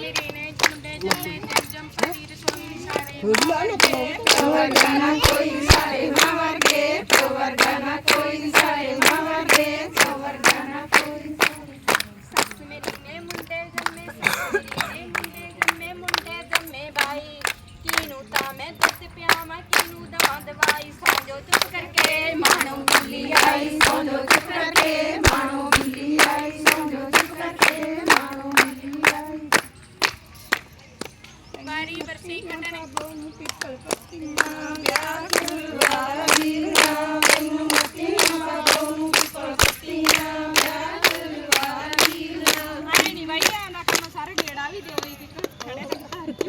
ਮੇਰੇ ਨੇ ਮੁੰਡੇ ਜੰਮੇ ਤੇ ਜੰਪੀ ਰਸੋਈ ਸਾਰੇ ਵਰਗਾਨਾ ਕੋਈ ਸਾਰੇ ਮਾਂ ਵਰਗੇ ਪਿਓ ਵਰਗਾਨਾ ਕੋਈ ਸਾਰੇ ਮਾਂ ਵਰਗੇ ਪਿਓ ਵਰਗਾਨਾ ਕੋਈ ਸੱਸ ਬਾਈ ਕਿਨੂੰ ਤਾਂ ਮੈਂ ਦੁੱਧ ਪਿਆਵਾਂ ਕਿਨੂੰ ਦਵਾਂ ਦਵਾਈ ਸੌਂ ਜੋ ਚੁੱਪ ਕਰਕੇ ਮਾਣੋ ਬਿੱਲੀ ਆਈ ਸੌਂ ਜੋ ਚੁੱਪ ਕਰਕੇ ਮਾਣੋ ਬਿੱਲੀ ਆਈ ਸੋਹਣੋ ਚੁੱਪ ਕਰਕੇ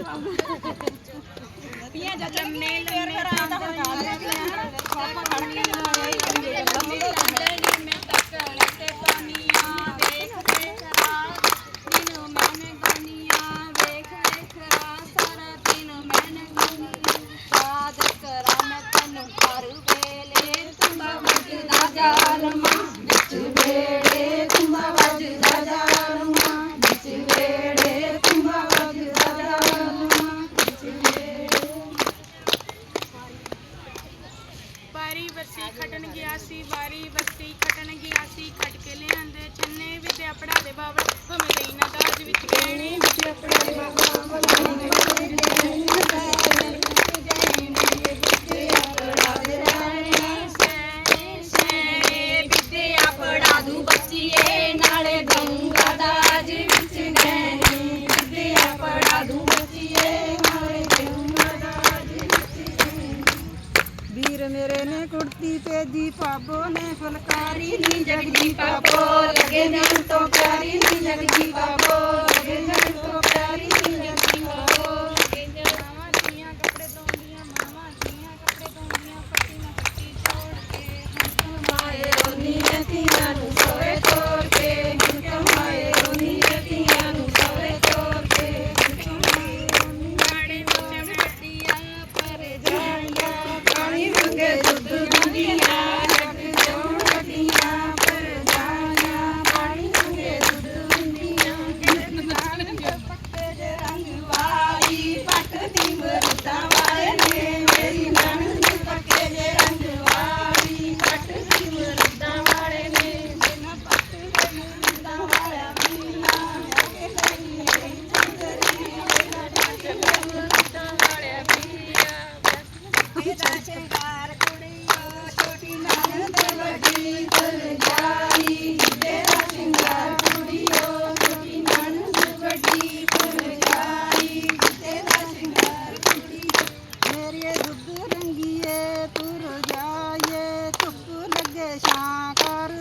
ਆਉਂਦਾ ਪੀਆ ਜਾ ਜੰਮੇ ਲੰਮੇ ਤਾਂ ਪਾਪਾ ਖੜ ਕੇ ਖਟਣ ਗਿਆ ਸੀ, ਵਾਰੀ ਬੱਸੀ ਖਟਣ ਗਿਆ ਸੀ, ਖਟ ਕੇ ਲਿਆਂਦੇ ਚੰਨੇ ਵਿਦਿਆ ਪੜਾ ਦੇ ਬਾਬਾ ਹਮੇ ਨਾ ਦਾਜ ਵਿੱਚ ਕਹਿਣੇ ਵਿੱਚ ਆਪਣਾ धरती पे दीपा बोले फलकारी नी जगदीपा बोल लगे जन तो प्यारी नी जगदीपा बोल लगे जन तो प्यारी Bye.